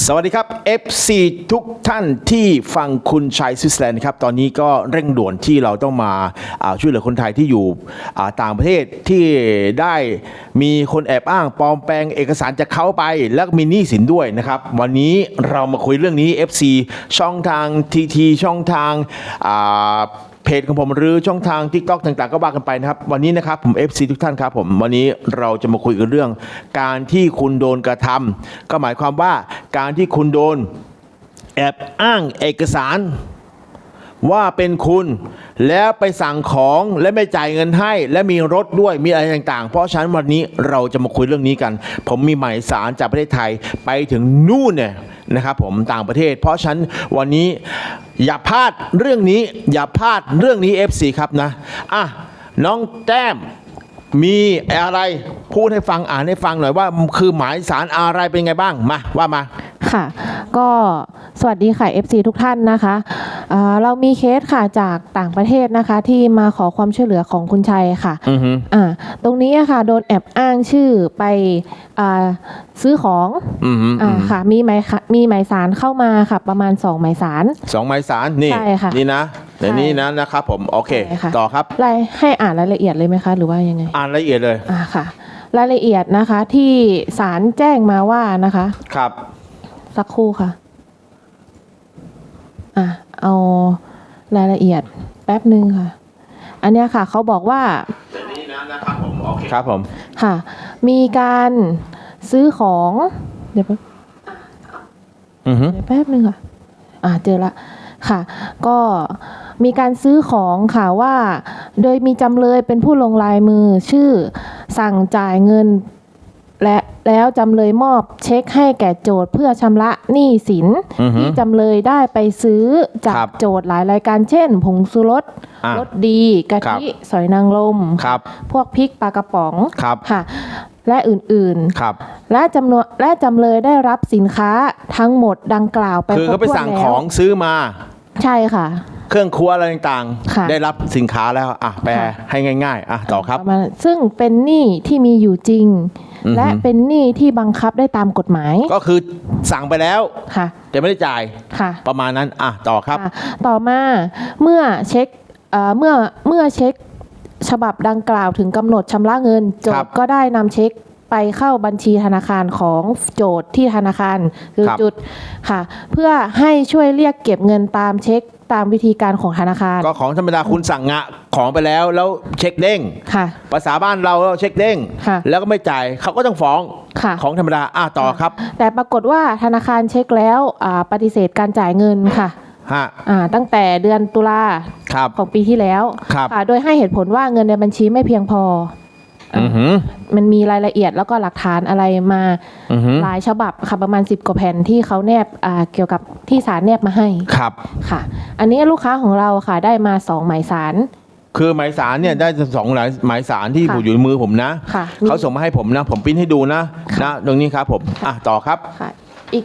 สวัสดีครับ FC ทุกท่านที่ฟังคุณชัยสวิตเซอร์แลนด์ครับตอนนี้ก็เร่งด่วนที่เราต้องมาช่วยเหลือคนไทยที่อยู่ต่างประเทศที่ได้มีคนแอบอ้างปลอมแปลงเอกสารจากเขาไป แล้วก็มีหนี้สินด้วยนะครับ วันนี้เรามาคุยเรื่องนี้ FC ช่องทาง TT ช่องทางา เพจของผมหรือช่องทาง t ิ k t o k ต่างๆ ก็ว่ากันไปนะครับ วันนี้นะครับผม FC ทุกท่านครับผมวันนี้เราจะมาคุยกันเรื่อง การที่คุณโดนกระทำก็หมายความว่าการที่คุณโดนแอบอ้างเอกสาร ว่าเป็นคุณ แล้วไปสั่งของและไม่จ่ายเงินให้ และมีรถด้วยมีอะไรต่างๆ เพราะฉะนั้นวันนี้เราจะมาคุยเรื่องนี้กัน ผมมีหมายสารจากประเทศไทยไปถึงนู่นเนี่ยนะครับผมต่างประเทศ เพราะฉะนั้นวันนี้ อย่าพลาดเรื่องนี้ อย่าพลาดเรื่องนี้ FC ครับนะอะน้องแต้มมีอะไรพูดให้ฟังอ่านให้ฟังหน่อยว่า คือหมายสารอะไรเป็นไงบ้างมาว่ามาค่ะ ก็สวัสดีค่ะ FC ทุกท่านนะคะ เอ่อเรามีเคสค่ะจากต่างประเทศนะคะ ที่มาขอความช่วยเหลือของคุณชัยค่ะอือฮึอ่าตรงนี้อะค่ะโดนแอบอ้างชื่อไปอ่าซื้อของอือฮึอ่าค่ะมีหมายค่ะมีหมายสารเข้ามาค่ะ ประมาณ2หมายสารสองหมายสารนี่ใช่ค่ะนี่นะในใช่นี้นะนะครับผมโอเคใช่ค่ะต่อครับรายให้อ่านรายละเอียดเลยไหมคะ หรือว่ายังไง อ่านละเอียดเลยอ่าค่ะ รายละเอียดนะคะ ที่ศาลแจ้งมาว่านะคะ ครับ สักครู่ค่ะ อะ เอารายละเอียดแป๊บหนึ่งค่ะ อันเนี้ยค่ะเขาบอกว่านี่นะนะครับผมโอเคครับผมค่ะ มีการซื้อของ เดี๋ยวแป๊บอือฮึเดี๋ยวแป๊บหนึ่งค่ะ อ่าเจอละค่ะ ก็มีการซื้อของค่ะว่า โดยมีจำเลยเป็นผู้ลงลายมือชื่อสั่งจ่ายเงิน และแล้วจำเลยมอบเช็คให้แก่โจทย์เพื่อชำระหนี้สินอือฮึที่จำเลยได้ไปซื้อจาครักบโจทย์หลายรายการเช่น ผงชูรสอะรสดีกะครับทิสอยนางรมครับพวกพริกปลากระป๋องครับค่ะและอื่นครับๆและจำนวนและจำเลยได้รับสินค้าทั้งหมดดังกล่าวไปคือเขาไปครบถ้วนสั่งแล้วของซื้อมา ใช่ค่ะ เครื่องครัวอะไรต่างค่ะๆได้รับสินค้าแล้ว อะแปลค่ะให้ง่าย ๆ อะต่อครับประมาณซึ่งเป็นหนี้ที่มีอยู่จริงอือฮึ และเป็นหนี้ที่บังคับได้ตามกฎหมาย ก็คือสั่งไปแล้วค่ะ แต่ไม่ได้จ่ายค่ะ ประมาณนั้นอะต่อครับค่ะต่อมาเมื่อเช็คเอ่อเมื่อเมื่อเช็คฉบับดังกล่าวถึงกำหนดชำระเงินโจครัทบย์ก็ได้นำเช็ค ไปเข้าบัญชีธนาคารของโจทย์ที่ธนาคารคือครับ จุดค่ะ เพื่อให้ช่วยเรียกเก็บเงินตามเช็คตามวิธีการของธนาคารก็ของธรรมดาคุณสั่งงะของไปแล้วแล้วเช็คเด้ง ค่ะ ภาษาบ้านเราเราเช็คเด้ง ค่ะแล้วก็ไม่จ่ายเขาก็ต้องฟ้องค่ะ ของธรรมดาอะต่อครับแต่ปรากฏว่าธนาคารเช็คแล้วอ่าปฏิเสธการจ่ายเงินค่ะฮะอ่าตั้งแต่เดือนตุลาครับ ของปีที่แล้วครับค่ะโดยให้เหตุผลว่าเงินในบัญชีไม่เพียงพออือหือ มันมีรายละเอียดแล้วก็หลักฐานอะไรมาอือหือหลายฉบับค่ะประมาณ 10 กว่าแผ่นที่เขาแนบอ่าเกี่ยวกับที่ศาลแนบมาให้ครับค่ะ อันนี้ลูกค้าของเราค่ะได้มาสองหมายสารคือหมายสารเนี่ยได้สองหลายหมายสารที่ค่ะอยู่ในมือผมนะค่ะเขาส่งมาให้ผมนะ ผมปริ้นให้ดูนะค่ะนะตรงนี้ครับผมอะต่อครับค่ะอีก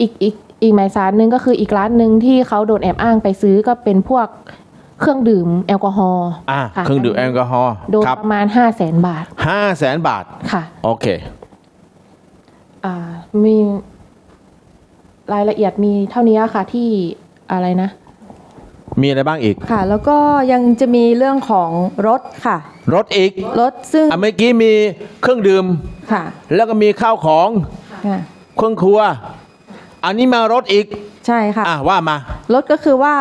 อีกอีกอีกหมายสารหนึ่งก็คืออีกร้านหนึ่งที่เขาโดนแอบอ้างไปซื้อก็เป็นพวก เครื่องดื่มแอลกอฮอล์อะค่ะเครื่องดื่มแอลกอฮอล์โดนครับประมาณห้าแสนบาท ห้าแสนบาท ค่ะโอเค อ่ามีรายละเอียดมีเท่านี้ค่ะที่อะไรนะ มีอะไรบ้างอีก ค่ะ แล้วก็ยังจะมีเรื่องของรถค่ะ รถอีกรถซึ่งอะเมื่อกี้มีเครื่องดื่ม ค่ะแล้วก็มีข้าวของ ค่ะ เครื่องครัว อันนี้มารถอีก ใช่ค่ะ อะว่ามา รถก็คือว่า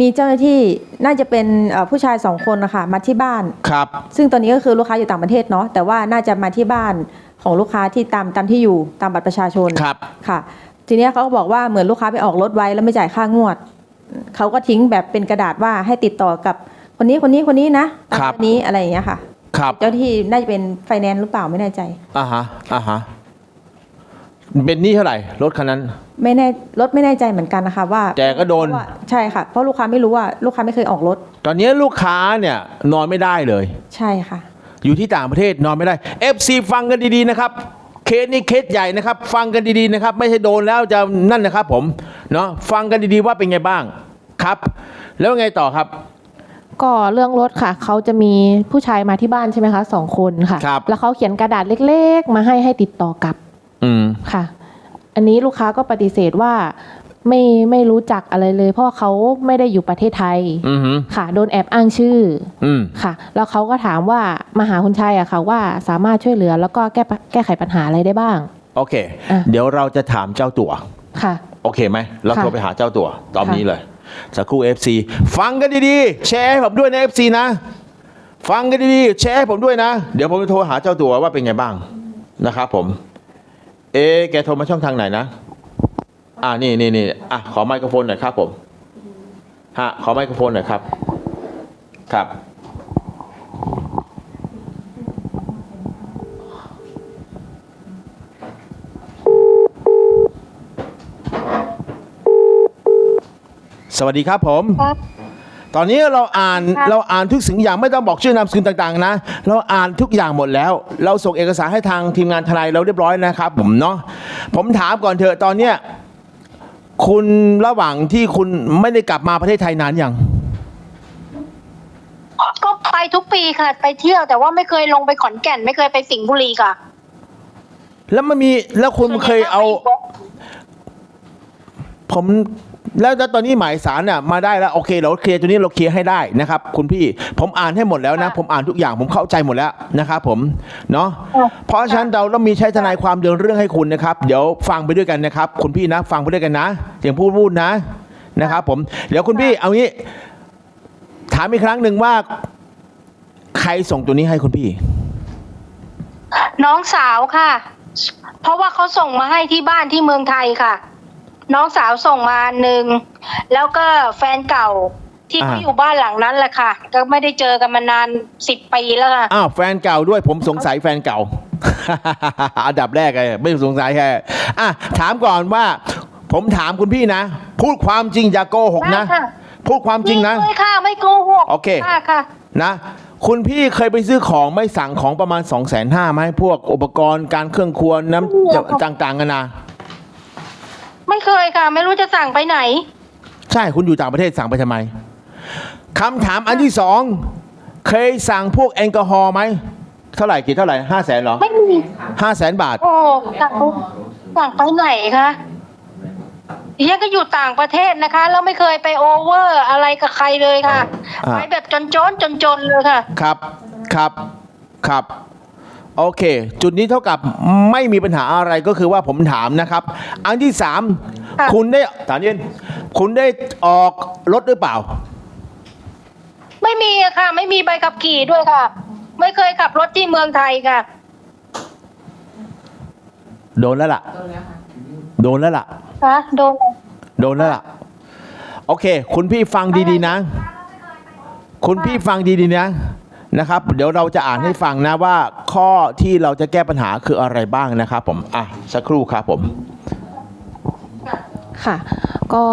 มีเจ้าหน้าที่น่าจะเป็นเอ่อผู้ชายสองคนนะคะมาที่บ้าน ครับ ซึ่งตอนนี้ก็คือลูกค้าอยู่ต่างประเทศเนาะแต่ว่าน่าจะมาที่บ้านของลูกค้าที่ตามตามที่อยู่ตามบัตรประชาชนครับ ค่ะ ทีเนี้ยเขาก็บอกว่าเหมือนลูกค้าไปออกรถไว้แล้วไม่จ่ายค่างวดเขาก็ทิ้งแบบเป็นกระดาษว่าให้ติดต่อกับคนนี้คนนี้คนนี้นะตามครับนี้อะไรอย่างเงี้ยค่ะ ครับ เจ้าหน้าที่น่าจะเป็นไฟแนนซ์หรือเปล่าไม่แน่ใจ อ่าฮะ อ่าฮะ เป็นหนี้เท่าไหร่รถคันนั้น ไม่แน่รถไม่แน่ใจเหมือนกันนะคะว่าแต่ก็โดนเพราะว่าใช่ค่ะ เพราะลูกค้าไม่รู้ว่าลูกค้าไม่เคยออกรถตอนนี้ลูกค้าเนี่ยนอนไม่ได้เลย ใช่ค่ะ อยู่ที่ต่างประเทศนอนไม่ได้ FC ฟังกันดีๆนะครับ เคสนี้เคสใหญ่นะครับ ฟังกันดีๆนะครับ ไม่ใช่โดนแล้วจะนั่นนะครับผมเนาะฟังกันดีๆว่าเป็นไงบ้างครับ แล้วไงต่อครับ ก็เรื่องรถค่ะ เขาจะมีผู้ชายมาที่บ้านใช่ไหมคะสองคนค่ะ ครับ แล้วเขาเขียนกระดาษเล็กๆ มาให้ให้ติดต่อกลับ อืมค่ะ อันนี้ลูกค้าก็ปฏิเสธว่าไม่ไม่รู้จักอะไรเลย เพราะว่าเขาไม่ได้อยู่ประเทศไทยอือหือค่ะ โดนแอบอ้างชื่ออืมค่ะ แล้วเขาก็ถามว่ามาหาคุณชัยอะค่ะ ว่าสามารถช่วยเหลือแล้วก็แก้ปะแก้ไขปัญหาอะไรได้บ้าง โอเค อะ เดี๋ยวเราจะถามเจ้าตัว ค่ะ โอเคไหม เราค่ะโทรไปหาเจ้าตัว ตอนค่ะนี้เลย สักครู่ FC ฟังกันดีๆ แชร์ให้ผมด้วยนะ FC นะ ฟังกันดีๆ แชร์ให้ผมด้วยนะ เดี๋ยวผมจะโทรหาเจ้าตัวว่าเป็นไงบ้างนะครับผม เอะแกโทรมาช่องทางไหนนะ อ่านี่นี่นี่อะขอไมโครโฟนหน่อยครับผมฮะขอไมโครโฟนหน่อยครับ ครับ สวัสดีครับผม ครับ ตอนนี้เราอ่านครับ เราอ่านทุกสิ่งอย่างไม่ต้องบอกชื่อนามสกุลต่างๆนะ เราอ่านทุกอย่างหมดแล้ว เราส่งเอกสารให้ทางทีมงานทนายเราเรียบร้อยนะครับผมเนาะผมถามก่อนเถอะตอนเนี้ยคุณระหว่างที่คุณไม่ได้กลับมาประเทศไทยนานยัง ก็ไปทุกปีค่ะ ไปเที่ยวแต่ว่าไม่เคยลงไปขอนแก่น ไม่เคยไปสิงห์บุรีค่ะแล้วมันมีแล้วคุณเคยเอา ผม แล้วแล้วตอนนี้หมายสารน่ะมาได้แล้วโอเคเราเคลียร์ตัวนี้เราเคลียร์ให้ได้นะครับ คุณพี่ผมอ่านให้หมดแล้วนะค่ะผมอ่านทุกอย่างผมเข้าใจหมดแล้วนะครับผมเนาะค่ะเพราะฉะนั้นเราต้องมีใช้ทนายความเดินเรื่องให้คุณนะครับ เดี๋ยวฟังไปด้วยกันนะครับ คุณพี่นะฟังไปด้วยกันนะเสียงพูดพูดนะนะครับ ผมเดี๋ยวคุณพี่เอางี้ ถามอีกครั้งหนึ่งว่า ใครส่งตัวนี้ให้คุณพี่ น้องสาวค่ะ เพราะว่าเขาส่งมาให้ที่บ้านที่เมืองไทยค่ะ น้องสาวส่งมาหนึ่งแล้วก็แฟนเก่าที่เขาอ่า อยู่บ้านหลังนั้นแหละค่ะ ก็ไม่ได้เจอกันมานานสิบปีแล้วค่ะ อ้าวแฟนเก่าด้วยผมสงสัยแฟนเก่า อันดับแรกเลยไม่สงสัยแค่อะถามก่อนว่า ผมถามคุณพี่นะ พูดความจริงอย่าโกหกนะ ได้ค่ะ พูดความจริงนะ ไม่ค่ะไม่โกหกโอเค ค่ะค่ะ นะ คุณพี่เคยไปซื้อของไม่สั่งของประมาณ2องแสนห้าไหมพวกอุปกรณ์การเครื่องครัวน้ำต่างๆกันนะ ไม่เคยค่ะ ไม่รู้จะสั่งไปไหน ใช่คุณอยู่ต่างประเทศสั่งไปทำไมคำถามอันที่สองเคยสั่งพวกแอลกอฮอล์ไหมเท่าไหร่กี่เท่าไหร่ห้าแสนเหรอไม่มีห้าแสนบาท โอ้สั่งไปสั่งไปไหนคะดิฉันก็อยู่ต่างประเทศนะคะ แล้วไม่เคยไปโอเวอร์อะไรกับใครเลยค่ะอ่าไปแบบจนจนจนจนๆเลยค่ะ ครับครับครับ โอเค จุดนี้เท่ากับไม่มีปัญหาอะไรก็คือว่าผมถามนะครับ อันที่สามค่ะคุณได้ถามเย็นคุณได้ออกรถหรือเปล่า ไม่มีอะค่ะ ไม่มีใบขับขี่ด้วยค่ะ ไม่เคยขับรถที่เมืองไทยค่ะ โดนแล้วล่ะ โดนแล้วล่ะคะโดนโดนแล้วล่ะ โอเค คุณพี่ฟังดีๆนะ คุณพี่ฟังดีๆนะ นะครับ เดี๋ยวเราจะอ่านให้ฟังนะว่าข้อที่เราจะแก้ปัญหาคืออะไรบ้างนะครับผม อะ สักครู่ครับผม ค่ะ ก็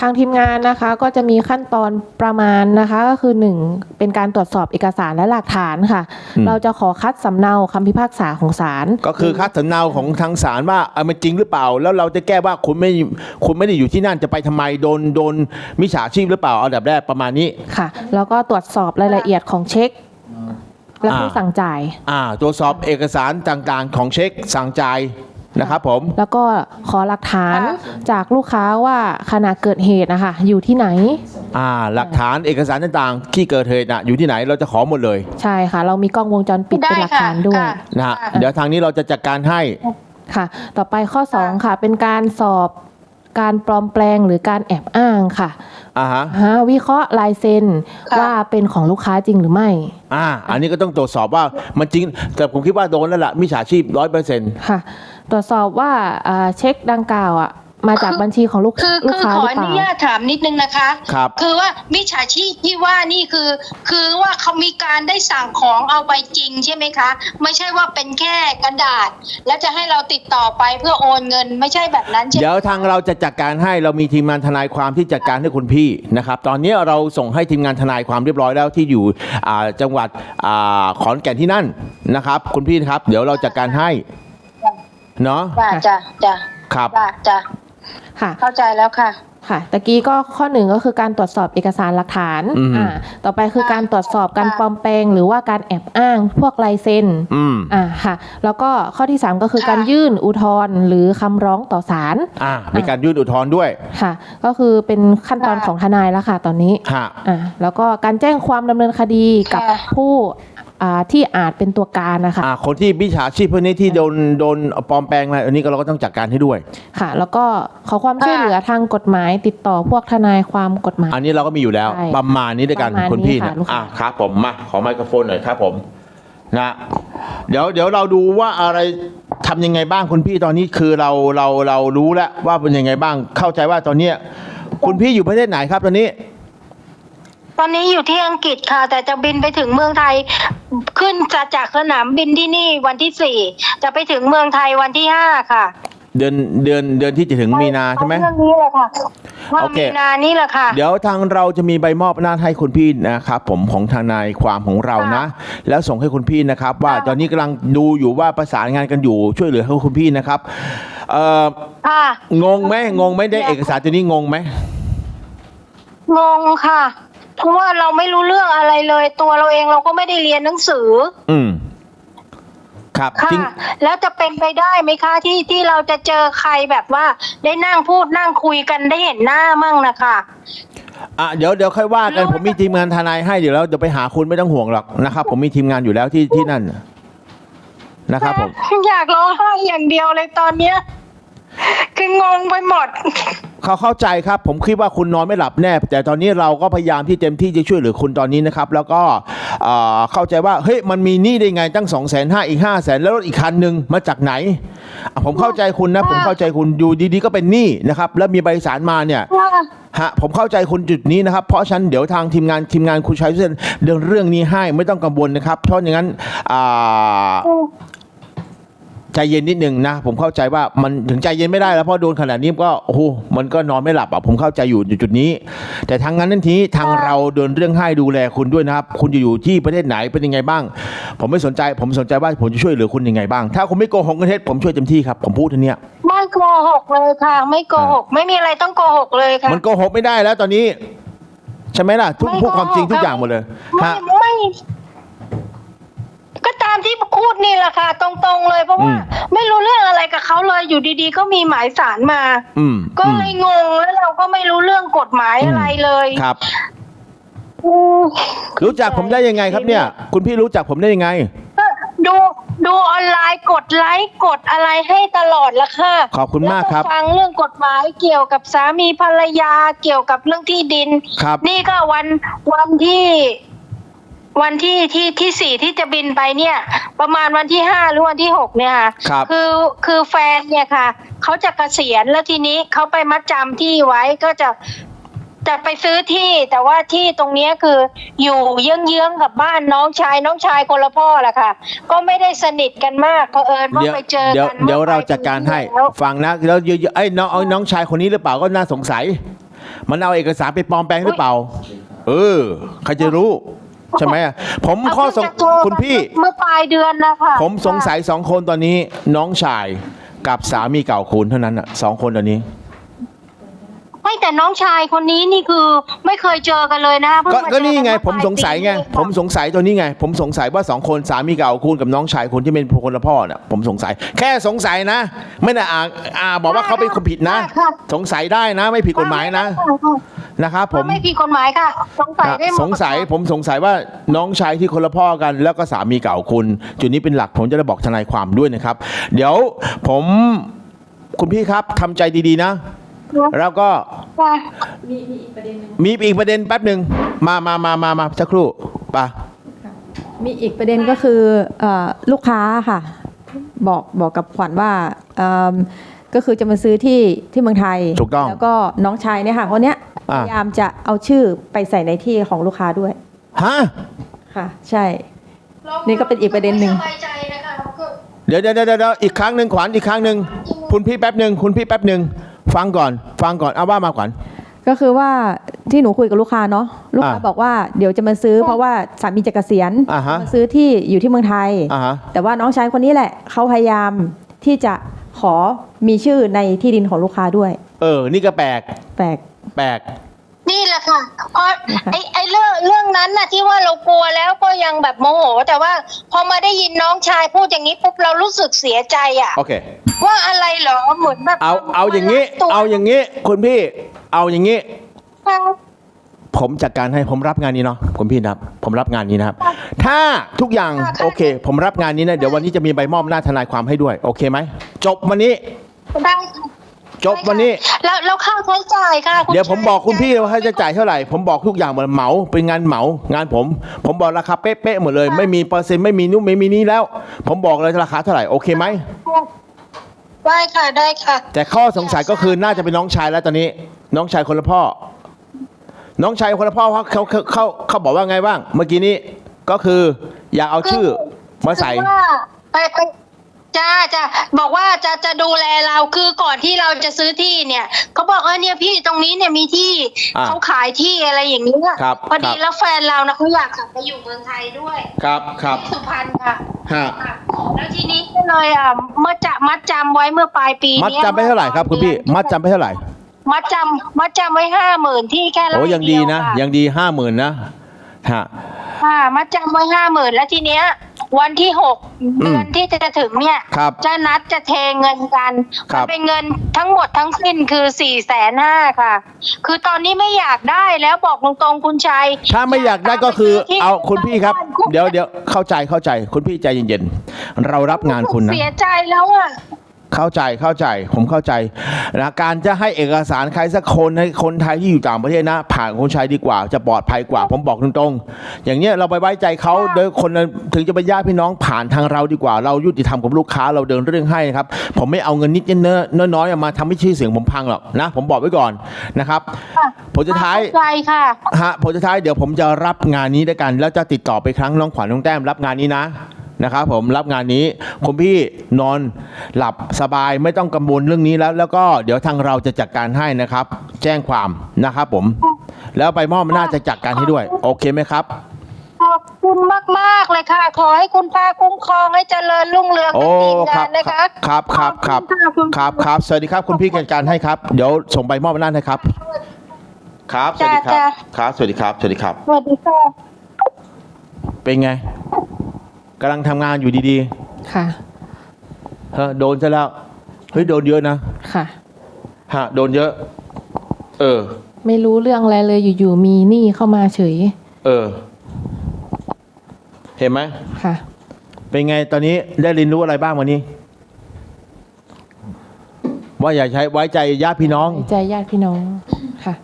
ทางทีมงานนะคะก็จะมีขั้นตอนประมาณนะคะก็คือ 1 เป็นการตรวจสอบเอกสารและหลักฐานค่ะอืมเราจะขอคัดสำเนาคำพิพากษาของศาลก็คือคัดสำเนาของทางศาลว่าเออมันจริงหรือเปล่า แล้วเราจะแก้ว่าคุณไม่คุณไม่ได้อยู่ที่นั่นจะไปทำไมโดนโดนมิจฉาชีพหรือเปล่าเอาดับแรกประมาณนี้ค่ะ แล้วก็ตรวจสอบรายละเอียดของเช็คและผู้อ่าสั่งจ่ายอ่าตรวจสอบเอกสารต่างๆ ของเช็คสั่งจ่าย นะครับผม แล้วก็ขอหลักฐานค่ะจากลูกค้าว่าขณะเกิดเหตุนะคะอยู่ที่ไหน อ่า หลักฐานเอกสารต่างๆ ที่เกิดเหตุน่ะอยู่ที่ไหนเราจะขอหมดเลย ใช่ค่ะ เรามีกล้องวงจรปิดเป็นหลักฐานด้วยค่ะนะฮะค่ะเดี๋ยวทางนี้เราจะจัดการให้ค่ะ ต่อไปข้อ 2 ค่ะ เป็นการสอบการปลอมแปลงหรือการแอบอ้างค่ะอ่าฮะฮะวิเคราะห์ลายเซ็นค่ะว่าเป็นของลูกค้าจริงหรือไม่ อ่า อันนี้ก็ต้องตรวจสอบว่ามันจริง แต่ผมคิดว่าโดนแล้วล่ะมิจฉาชีพร้อยเปอร์เซ็นต์ค่ะ ตรวจสอบว่าอ่าเช็คดังกล่าวอะมาจากบัญชีของลูกคือลูกคือค้าขหอรืออเปนุล่าญาตถามนิดนึงนะคะครับคือว่ามิจฉาชีพที่ว่านี่คือ คือว่าเขามีการได้สั่งของเอาไปจริงใช่ไหมคะ ไม่ใช่ว่าเป็นแค่กระดาษ แล้วจะให้เราติดต่อไปเพื่อโอนเงินไม่ใช่แบบนั้นใช่ไหมเดี๋ยวทางเราจะจัดการให้เรามีทีมงานทนายความที่จัดการให้คุณพี่นะครับ ตอนนี้เราส่งให้ทีมงานทนายความเรียบร้อยแล้วที่อยู่อ่าจังหวัดอ่าขอนแก่นที่นั่นนะครับ คุณพี่ครับ เดี๋ยวเราจัดการให้ เนาะจ้ะจ้ะจ้ะครับจ้ะจ้ะค่ะ เข้าใจแล้วค่ะค่ะตะกี้ก็ข้อหนึ่งก็คือการตรวจสอบเอกสารหลักฐานอืมอ่าต่อไปคือการตรวจสอบการปลอมแปลง หรือว่าการแอบอ้างพวกลายเซ็นอืมอ่าค่ะ แล้วก็ข้อที่ 3 ก็คือการยื่นอุทธรณ์หรือคำร้องต่อศาลอ่ามีการยื่นอุทธรณ์ด้วยค่ะ ก็คือเป็นขั้นตอนของทนายแล้วค่ะตอนนี้ฮะอ่าแล้วก็การแจ้งความดำเนินคดีกับค่ะผู้อ่า ที่อาจเป็นตัวการนะคะอ่าคนที่มิจฉาชีพพวกนี้ที่โดนโดนปลอมแปลงอะไรอันนี้ก็เราก็ต้องจัดการให้ด้วยค่ะ แล้วก็ขอความช่วยเหลือทางกฎหมาย ติดต่อพวกทนายความกฎหมาย อันนี้เราก็มีอยู่แล้วใช่ประมาณนี้ด้วยกันประมาณคุณพี่นี้นะค่ะลูกค้าอะครับผมมาขอไมโครโฟนหน่อยครับผมนะเดี๋ยวเดี๋ยวเราดูว่าอะไรทำยังไงบ้างคุณพี่ตอนนี้คือเราเราเรารู้แล้วว่าเป็นยังไงบ้างเข้าใจว่าตอนเนี้ยคุณพี่อยู่ประเทศไหนครับตอนนี้ ตอนนี้อยู่ที่อังกฤษค่ะ แต่จะบินไปถึงเมืองไทย ขึ้นจากจากสนามบินที่นี่วันที่สี่จะไปถึงเมืองไทยวันที่ห้าค่ะ เดือนเดือนเดือนที่จะถึงมีนาใช่ไหมเรื่องนี้แหละค่ะว่าโอเคมีนานี่แหละค่ะ เดี๋ยวทางเราจะมีใบมอบอำนาจให้คุณพี่นะครับผมของทางนายความของเรานะ แล้วส่งให้คุณพี่นะครับ ว่าค่ะตอนนี้กำลังดูอยู่ว่าประสานงานกันอยู่ช่วยเหลือให้คุณพี่นะครับเอ่อค่ะงงไหมงงไหมได้เอกสารตัวนี้งงไหมงงค่ะ เพราะว่าเราไม่รู้เรื่องอะไรเลย ตัวเราเองเราก็ไม่ได้เรียนหนังสือ อืม ครับค่ะ จริง แล้วจะเป็นไปได้ไหมคะที่ที่เราจะเจอใครแบบว่า ได้นั่งพูดนั่งคุยกันได้เห็นหน้ามั่งนะคะอะเดี๋ยวเดี๋ยวค่อยว่ากันรู้ผมมีทีมงานทนายให้เดี๋ยวแล้วเดี๋ยวไปหาคุณไม่ต้องห่วงหรอกนะครับ ผมมีทีมงานอยู่แล้วที่ที่นั่นนะครับผม อยากร้องไห้อย่างเดียวเลยตอนเนี้ย คืองงไปหมด เขาเข้าใจครับผมคิดว่าคุณนอนไม่หลับแน่แต่ตอนนี้เราก็พยายามที่เต็มที่จะช่วยเหลือคุณตอนนี้นะครับแล้วก็เอ่อเข้าใจว่าเฮ้ยมันมีหนี้ได้ไงตั้ง2องแสนห้าอีกห้าแสนแล้วรถอีกคันหนึ่งมาจากไหนอะผมเข้าใจคุณนะ ผมเข้าใจคุณอยู่ดีๆก็เป็นหนี้นะครับแล้วมีใบสารมาเนี่ยฮะผมเข้าใจคุณจุดนี้นะครับ เพราะฉะนันเดี๋ยวทางทีมงานทีมงานคุณชัยเส้นเดินเรื่องนี้ให้ไม่ต้องกังวลนะครับ เพราะอย่างนั้นอ่า ใจเย็นนิดนึงนะ ผมเข้าใจว่ามันถึงใจเย็นไม่ได้แล้วเพราะโดนขนาดนี้ก็โอ้โหมันก็นอนไม่หลับอะผมเข้าใจอยู่จุดนี้ แต่ทางนั้นนั่นทีทางเราเดินเรื่องให้ดูแลคุณด้วยนะครับ คุณจะอยู่ที่ประเทศไหนเป็นยังไงบ้าง ผมไม่สนใจผมสนใจว่าผมจะช่วยเหลือคุณยังไงบ้าง ถ้าคุณไม่โกหกกันเท็จผมช่วยเต็มที่ครับผมพูดทีเนี้ยไม่โกหกเลยค่ะ ไม่โกหก ไม่มีอะไรต้องโกหกเลยค่ะมันโกหกไม่ได้แล้วตอนนี้ ใช่ไหมล่ะทุกไม่พูดความจริงโกหกทุกอย่างหมดเลยไม่ฮะไม่ก็ตามที่พูด นี่แหละค่ะตรงๆเลยเพราะว่าอืมไม่รู้เรื่องอะไรกับเขาเลยอยู่ดีๆ ก็มีหมายสารมาอืมก็อืมเลยงงแล้วเราก็ไม่รู้เรื่องกฎหมายอะไรเลยครับอืมรู้จักผมได้ยังไงครับเนี่ย คุณพี่รู้จักผมได้ยังไงก็ดูดูออนไลน์กดไลค์กดอะไรให้ตลอดละค่ะ ขอบคุณมากครับแล้วฟังเรื่องกฎหมายเกี่ยวกับสามีภรรยาเกี่ยวกับเรื่องที่ดินครับนี่ก็วันวันที่ วันที่ที่ที่สี่ที่จะบินไปเนี่ย ประมาณวันที่ห้าหรือวันที่หกเนี่ยค่ะครับคือคือแฟนเนี่ยค่ะเขาจะเกษียณแล้วทีนี้เขาไปมัดจำที่ไว้ก็จะจะไปซื้อที่แต่ว่าที่ตรงเนี้ยคืออยู่เยื้องๆกับบ้านน้องชายน้องชายคนละพ่อแหละค่ะ ก็ไม่ได้สนิทกันมากเพอเอิญว่าเดี๋ยวไปเจอเดี๋ยวกันเดี๋ยวมื่อเราปลยจัดการให้ปีที่แล้วฟังนะแล้วเยอะๆไอ้ยน้องเอาน้องชายคนนี้หรือเปล่าก็น่าสงสัย มันเอาเอกสารไปปลอมแปลงหรือเปล่า เออ ใครจะรู้ ใช่ไหมอะผมข้อสงเาเพิ่จะเจอคุณพี่ เมื่อปลายเดือนนะคะผมสงสัยสองคนตอนนี้น้องชายกับสามีเก่าคุณเท่านั้นอะสองคนตอนนี้ ไม่แต่น้องชายคนนี้นี่คือไม่เคยเจอกันเลยนะเพิ่งก็มาเจอก็นี่ไง เอผมสงสัยไงปลาปีผมสงสัยตัวนี้ไง ผมสงสัยว่าสองคนสามีเก่าคุณกับน้องชายคุณที่เป็นคนละพ่อน่ะผมสงสัย แค่สงสัยนะ ไม่ได้อาอาบอกว่าเขาเป็นคนผิดนะ สงสัยได้นะ ไม่ผิดกฎหมายนะนะครับผมไม่ผิดกฎหมายค่ะ สงสัยได้หมด สงสัยผมสงสัยว่าน้องชายที่คนละพ่อกัน แล้วก็สามีเก่าคุณ จุดนี้เป็นหลักผมจะได้บอกทนายความด้วยนะครับ เดี๋ยวผมคุณพี่ครับทำใจดีๆนะ แล้วก็ค่ะมีอีกประเด็นแป๊บหนึ่งมามามามามาสักครู่ไปะมีอีกประเด็นก็คือเออลูกค้าค่ะ บอกบอกกับขวัญว่าเอิ่มก็คือจะมาซื้อที่ที่เมืองไทยถูกต้องแล้วก็น้องชายเนี่ยค่ะคนเนี้ยพอ่ายายามจะเอาชื่อไปใส่ในที่ของลูกค้าด้วยฮะค่ะ ใช่ นี่ก็เป็นอีกประเด็นหนึ่งไม่สบายใจนะคะเราก็เดี๋ยวเดี๋ยวเดี๋ยวเดี๋ยวอีกครั้งหนึ่งขวัญอีกครั้งหนึ่งคุณพี่แป๊บหนึ่งคุณพี่แป๊บหนึ่ง ฟังก่อนฟังก่อนเอาว่ามาขวัญก็คือว่าที่หนูคุยกับลูกค้าเนาะลูกค้าอ่าบอกว่าเดี๋ยวจะมาซื้อ เพราะว่าสามีจะเกษียณอ่าฮะมาซื้อที่อยู่ที่เมืองไทย อ่าฮะ แต่ว่าน้องชายคนนี้แหละเขาพยายามที่จะขอมีชื่อในที่ดินของลูกค้าด้วย เออ นี่ก็แปลกแปลกแปลกนี่แหละ ค่ะเพราะไอ้ไอ้เรื่องเรื่องนั้นน่ะที่ว่าเรากลัวแล้วก็ยังแบบโมโห แต่ว่าพอมาได้ยินน้องชายพูดอย่างนี้ปุ๊บเรารู้สึกเสียใจอะ โอเค ว่าอะไรเหรอเหมือนแบบเอาเอาอย่างนี้ ตัวเอาอย่างนี้คุณพี่ เอาอย่างนี้ค่ะผมจัดการให้ผมรับงานนี้เนาะคุณพี่นะครับ ผมรับงานนี้นะครับ ถ้าทุกอย่างโอเค ผมรับงานนี้นะเดี๋ยววันนี้จะมีใบมอบหน้าทนายความให้ด้วย โอเคไหมจบวันนี้ ได้ค่ะ จบวันนี้ แล้วแล้วค่าใช้จ่ายค่ะณเดี๋ยวผมบอกคุณพี่ชายว่าให้จะจ่ายเท่าไหร่ ผมบอกทุกอย่างเหมือนเหมาเป็นงานเหมางานผม ผมบอกราคาเป๊ะๆหมดเลย ไม่มีเปอร์เซ็นต์ไม่มีนู่นไม่มีนี่แล้ว ผมบอกเลยราคาเท่าไหร่โอเคไหมได้ค่ะได้ค่ะ แต่ข้อสงสัยก็คือน่าจะเป็นน้องชายแล้วตอนนี้ น้องชายคนละพ่อ น้องชายคนละพ่อเขาเขาเขาเขาเขาบอกว่าไงบ้าง เมื่อกี้นี้ก็คือ อยากเอาชื่อมาใส่คือว่าไปไป จ้าจ้าบอกว่าจะจะดูแลเราคือก่อนที่เราจะซื้อที่เนี่ยเขาบอกเออเนี่ยพี่ตรงนี้เนี่ยมีที่อะเขาขายที่อะไรอย่างนี้อะครับพอดีครับ แล้วแฟนเรานะเขาอยากกลับไปอยู่เมืองไทยด้วยครับครับที่สุพรรณค่ะฮะค่ะแล้วทีนี้ก็เลยอะเมื่อจะมัดจำไว้เมื่อปลายปีมัดเนี้ยจำไปเท่าไหร่ครับคุณพี่ มัดจำไปเท่าไหร่มัดจำมัดจำไว้ห้าหมื่นที่แค่ไร่โอ้ยังดีนะเค่ยังดีห้าหมื่นนะฮะ ค่ะมัดจำไว้ห้าหมื่นแล้วทีเนี้ย วันที่หกเดือนที่จะถึงเนี่ยครับจะนัดจะเทเงินกันครับมันเป็นเงินทั้งหมดทั้งสิ้นคือสี่แสนห้าค่ะ คือตอนนี้ไม่อยากได้แล้วบอกตรงๆคุณชัย ถ้าไม่อยากได้ก็คือที่เอาคุณพี่ครับคุกเดี๋ยวเดี๋ยวเข้าใจเข้าใจ คุณพี่ใจเย็นๆเรารับงานคุณนะเสียใจแล้วอะ เข้าใจเข้าใจผมเข้าใจนะการจะให้เอกสารใครสักคนให้คนไทยที่อยู่ต่างประเทศนะ ผ่านคนใช้ดีกว่า จะปลอดภัยกว่า ผมบอกตรงๆ อย่างเนี้ยเราไปไว้ใจเขาโดยคนนั้นถึงจะเป็นญาติพี่น้องผ่านทางเราดีกว่า เรายุติธรรมกับลูกค้าเราเดินเรื่องให้นะครับ ผมไม่เอาเงินนิดเนื้อน้อยๆมาทำให้ชื่อเสียงผมพังหรอกนะ ผมบอกไว้ก่อนนะครับค่ะผลสุดท้ายเข้ใจค่ะฮะผลสุดท้ายเดี๋ยวผมจะรับงานนี้ด้วยกัน แล้วจะติดต่อไปครั้งน้องขวัญน้องแต้มรับงานนี้นะ นะครับผมรับงานนี้คุณพี่นอนหลับสบายไม่ต้องกังวลเรื่องนี้แล้ว แล้วก็เดี๋ยวทางเราจะจัดการให้นะครับ แจ้งความนะครับผม แล้วไปมอบหน้าจะจัดการให้ด้วย โอเคไหมครับ ขอบคุณมากๆเลยค่ะ ขอให้คุณพาคุ้มครองให้เจริญรุ่งเรืองโอ้ในทีมครังาบนนะคะครับครับครับขอณะครับครับสวัสดีครับคุณพี่จัดการให้ครับ เดี๋ยวส่งใบมอบหน้าให้ครับ ครับสวัสดีครับครับสวัสดีครับสวัสดีครับสวัสดีค่ะเป็นไง กำลังทำงานอยู่ดีค่ะๆเฮ้อโดนซะแล้วเฮ้ยโดนเยอะนะค่ะ ฮะโดนเยอะ เออ ไม่รู้เรื่องอะไรเลยอยู่ๆมีหนี้เข้ามาเฉยเออ เห็นไหมค่ะ เป็นไงตอนนี้ได้เรียนรู้อะไรบ้างวันนี้ ว่าอย่าใช้ไว้ใจญาติพี่น้องไว้ใจญาติพี่น้องค่ะ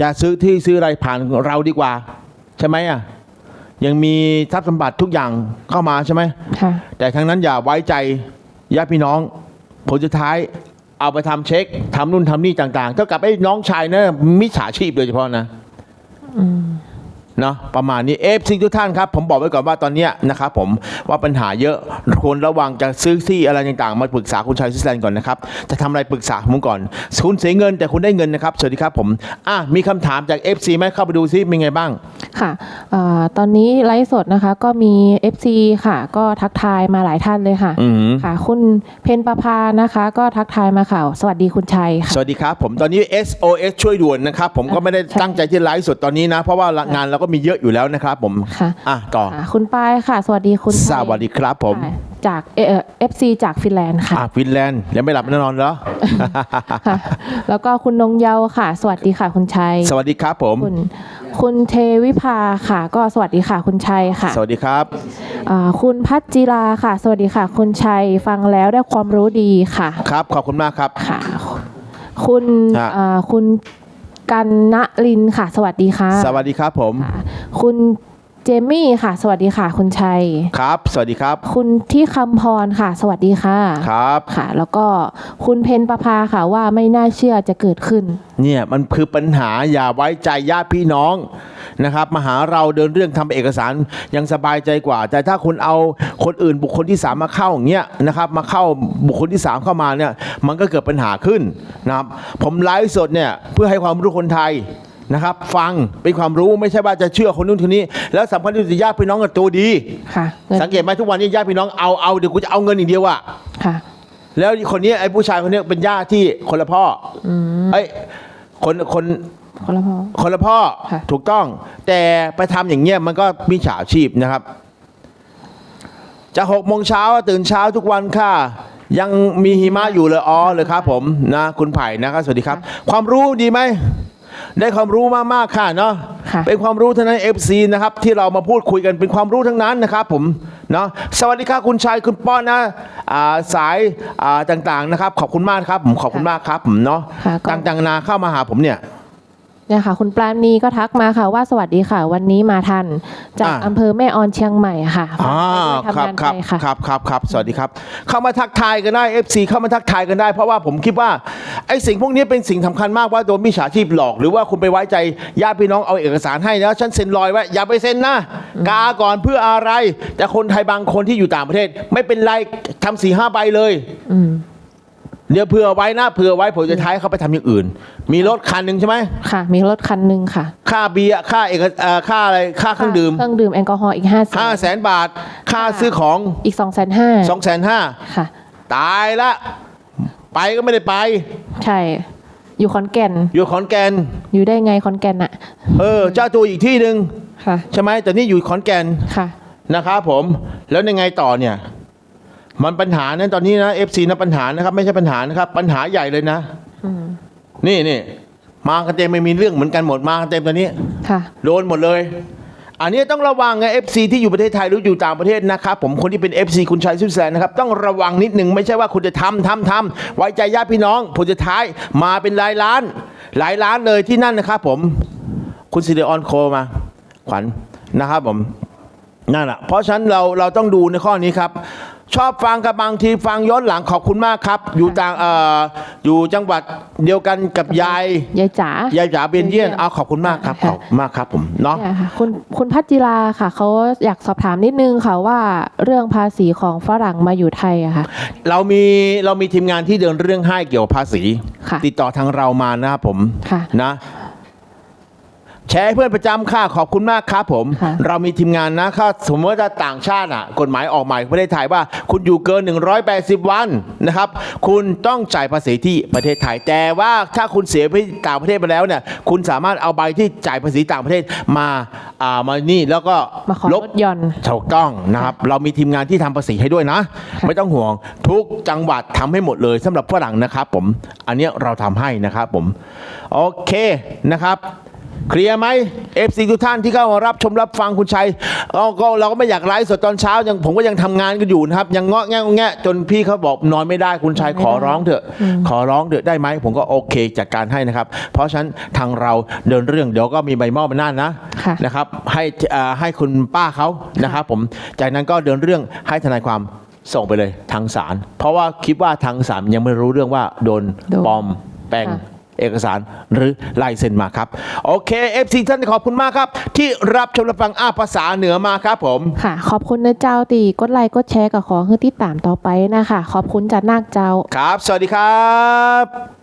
จะซื้อที่ซื้ออะไรผ่านเราดีกว่า ใช่ไหมอะ ยังมีทรัพย์สมบัติทุกอย่างเข้ามาใช่ไหมค่ะแต่ครั้งนั้นอย่าไว้ใจญาติพี่น้อง ผลสุดท้ายเอาไปทำเช็คทำนู่นทำนี่ต่าง ๆ เท่ากับไอ้น้องชายนะมิจฉาชีพโดยเฉพาะนะอืมเนาะประมาณนี้เอฟซีทุกท่านครับ ผมบอกไว้ก่อนว่าตอนเนี้ยนะครับผมว่าปัญหาเยอะควรระวังจะซื้อที่อะไรต่างๆ มาปรึกษาคุณชัยซิสแลนด์ก่อนนะครับ จะทำอะไรปรึกษาผมก่อน คุณเสียเงินแต่คุณได้เงินนะครับ สวัสดีครับผมอะมีคำถามจาก FC ไหมเข้าไปดูซิเป็นไงบ้าง ค่ะอาตอนนี้ไลฟ์สดนะคะ ก็มี FC ค่ะ ก็ทักทายมาหลายท่านเลยค่ะอือหือค่ะ คุณเพนประพานะคะ ก็ทักทายมาค่ะสวัสดีคุณชัยค่ะ สวัสดีครับ ผมตอนนี้ SOS ช่วยด่วนนะครับ ผมก็ไม่ได้ตั้งใจที่ไลฟ์สดตอนนี้นะ เพราะว่างานเราก็มีเยอะอยู่แล้วนะครับ ผมค่ะอะต่อค่ะคุณปายค่ะ สวัสดีคุณสชัยวัสดีครับผมค่ะจากเอฟซีจากฟินแลนด์ค่ะอะฟินแลนด์ยังไม่หลับแน่นอนเหรอค่ะแล้วก็คุณนงเยาค่ะ สวัสดีค่ะคุณชัย สวัสดีครับผมคุณ คุณเทวิภาค่ะ ก็สวัสดีค่ะ คุณชัยค่ะ สวัสดีครับอ่าคุณพัชจิราค่ะ สวัสดีค่ะ คุณชัยฟังแล้วได้ความรู้ดีค่ะ ครับขอบคุณมากครับค่ะ คุณฮะอ่าคุณกันณลินค่ะ สวัสดีค่ะ สวัสดีครับผมค่ะคุณ เจมี่ค่ะ สวัสดีค่ะ คุณชัย ครับ สวัสดีครับ คุณที่คำพรค่ะ สวัสดีค่ะ ครับค่ะ แล้วก็คุณเพนประภาค่ะว่าไม่น่าเชื่อจะเกิดขึ้น เนี่ยมันคือปัญหาอย่าไว้ใจญาติพี่น้องนะครับมาหาเราเดินเรื่องทำเอกสารยังสบายใจกว่า แต่ถ้าคุณเอาคนอื่นบุคคลที่สามมาเข้าอย่างเงี้ยนะครับมาเข้าบุคคลที่สามเข้ามาเนี่ยมันก็เกิดปัญหาขึ้นนะครับผมไลฟ์สดเนี่ยเพื่อให้ความรู้คนไทย นะครับ ฟังเป็นความรู้ไม่ใช่ว่าจะเชื่อคนนู้นคนนี้ แล้วสำคัญที่สุดญาติพี่น้องกับตัวดี ค่ะเงินสังเกตไหมทุกวันนี้ญาติพี่น้องเอาเอาเดี๋ยวกูจะเอาเงินอย่างเดียวอะค่ะ แล้วคนนี้ไอ้ผู้ชายคนนี้เป็นญาติที่คนละพ่อออืมไอ้ยคนคนคนละพอ คนละพ่อค่ะ ถูกต้อง แต่ไปทำอย่างเงี้ยมันก็มีฉาชีพนะครับ จะหกโมงเช้าตื่นเช้าทุกวันค่ะ ยังมีหิมะอยู่เลยอ๋อเลยครับผมนะ คุณไผ่นะครับสวัสดีครับ ความรู้ดีไหม ได้ความรู้มากๆค่ะเนาะค่ะเป็นความรู้ทั้งนั้น FC นะครับ ที่เรามาพูดคุยกันเป็นความรู้ทั้งนั้นนะครับผมเนาะสวัสดีครับคุณชายคุณป้อนนะอ่าสายอ่าต่างๆนะครับ ขอบคุณมากครับผมขอบคุณมากครับผมเนาะค่ะก็ต่างๆนานาเข้ามาหาผมเนี่ย เนี่ยค่ะ คุณปราณีก็ทักมาค่ะว่าสวัสดีค่ะ วันนี้มาทัน จากอ่า อำเภอแม่ออนเชียงใหม่ค่ะอ่าฝากคไปรับด้วยครับทำงานไปค่ะ ครับครับครับสวัสดีครับ เข้ามาทักทายกันได้ FC เข้ามาทักทายกันได้ เพราะว่าผมคิดว่าไอ้สิ่งพวกนี้เป็นสิ่งสำคัญมากว่าโดนมิจฉาชีพหลอก หรือว่าคุณไปไว้ใจญาติพี่น้องเอาเอกสารให้แล้วฉันเซ็นลอยไว้อย่าไปเซ็นนะกาก่อนเพื่ออะไร แต่คนไทยบางคนที่อยู่ต่างประเทศ ไม่เป็นไรทำสี่ห้าใบเลยอืม เดี๋ยวเผื่อไว้นะเผื่อไว้ผมจะใช้เขาไปทำอย่างอื่น มีรถคันหนึ่งใช่ไหมค่ะ มีรถคันหนึ่งค่ะ ค่าเบียร์ค่าเอกเอ่อค่าอะไรค่าเครื่องดื่มเครื่องดื่มแอลกอฮอล์อีกห้าแสห้านแสนบาท ค่าซื้อของอีกสองแสนห้าสองแสนห้าค่ะ ตายละ ไปก็ไม่ได้ไป ใช่ อยู่ขอนแก่น อยู่ขอนแก่นอยู่ได้ไงขอนแก่นอะเออเจ้าตัวอีกที่หนึ่งค่ะ ใช่ไหมแต่นี่อยู่ขอนแก่นค่ะ นะครับผมแล้วยังไงต่อเนี่ย มันปัญหานั้นตอนนี้นะ FC นะปัญหานะครับ ไม่ใช่ปัญหานะครับ ปัญหาใหญ่เลยนะอืมนี่นี่มากันเต็มไม่มีเรื่องเหมือนกันหมดมากันเต็มตอนนี้ค่ะโดนหมดเลย อันนี้ต้องระวังไง FC ที่อยู่ประเทศไทยหรืออยู่ต่างประเทศนะครับผมคนที่เป็น FC คุณชัยสุดแสนนะครับต้องระวังนิดหนึ่งไม่ใช่ว่าคุณจะทำทำทำไว้ใจญาติพี่น้องผลสุดท้ายมาเป็นหลายล้าน หลายล้านเลยที่นั่นนะครับผม คุณซิเดออนโคมา ขวัญนะครับผมนั่นแหละเพราะฉะนั้นเราเราต้องดูในข้อนี้ครับ ชอบฟังกับบางทีฟังย้อนหลังขอบคุณมากครับ อยู่ต่างเอ่ออยู่จังหวัดเดียวกันกับยายยายจ๋ายายจ๋าเบนเยียนเอาขอบคุณมากครับขอบคุณมากครับผมเนาะเนี่ยค่ะคุณคุณพัชจิราค่ะเขาอยากสอบถามนิดนึงค่ะว่าเรื่องภาษีของฝรั่งมาอยู่ไทยอะค่ะ เรามีเรามีทีมงานที่เดินเรื่องให้เกี่ยวกับภาษี ค่ะติดต่อทางเรามานะครับผมค่ะ นะ แชร์ให้เพื่อนประจำค่ะขอบคุณมากครับผม ค่ะ เรามีทีมงานนะถ้าสมมติว่าต่างชาติอะกฎหมายออกใหม่ประเทศไทยว่า คุณอยู่เกิน 180 วันนะครับ คุณต้องจ่ายภาษีที่ประเทศไทยแต่ว่าถ้าคุณเสียไปต่างประเทศไปแล้วเนี่ยคุณสามารถเอาใบที่จ่ายภาษีต่างประเทศมาอ่ามานี่แล้วก็มาขอลลบดหย่อน ถูกต้องนะครับ เรามีทีมงานที่ทำภาษีให้ด้วยนะค่ะไม่ต้องห่วงทุกจังหวัดทำให้หมดเลยสำหรับฝรั่งนะครับผม อันเนี้ยเราทำให้นะครับผม โอเคนะครับ เคลียร์ไหม FC ทุกท่านที่เข้ามารับชมรับฟังคุณชัยเราก็เราก็ไม่อยากไลฟ์สดตอนเช้ายังผมก็ยังทำงานกันอยู่นะครับ ยังเงาะแงะแงะจนพี่เขาบอกนอนไม่ได้คุณชัยขอร้องเถอะ ขอร้องเถอะได้ไหมผมก็โอเคจัดการให้นะครับ เพราะฉะนั้นทางเราเดินเรื่องเดี๋ยวก็มีใบมอบอำนาจนะค่ะนะครับ ให้เอ่อให้คุณป้าเขานะครับ ผมจากนั้นก็เดินเรื่องให้ทนายความส่งไปเลยทางศาลเพราะว่าคิดว่าทางศาลยังไม่รู้เรื่องว่าโดนโดนปลอมแปลงค่ะ เอกสารหรือลายเซ็นมาครับ โอเค FC ท่านขอบคุณมากครับ ที่รับชมรับฟังอ้าภาษาเหนือมาครับผมค่ะ ขอบคุณนะเจ้าตีกดไลค์กดแชร์กับขอให้ติดตามต่อไปนะคะ ขอบคุณจากนาคเจ้าครับ สวัสดีครับ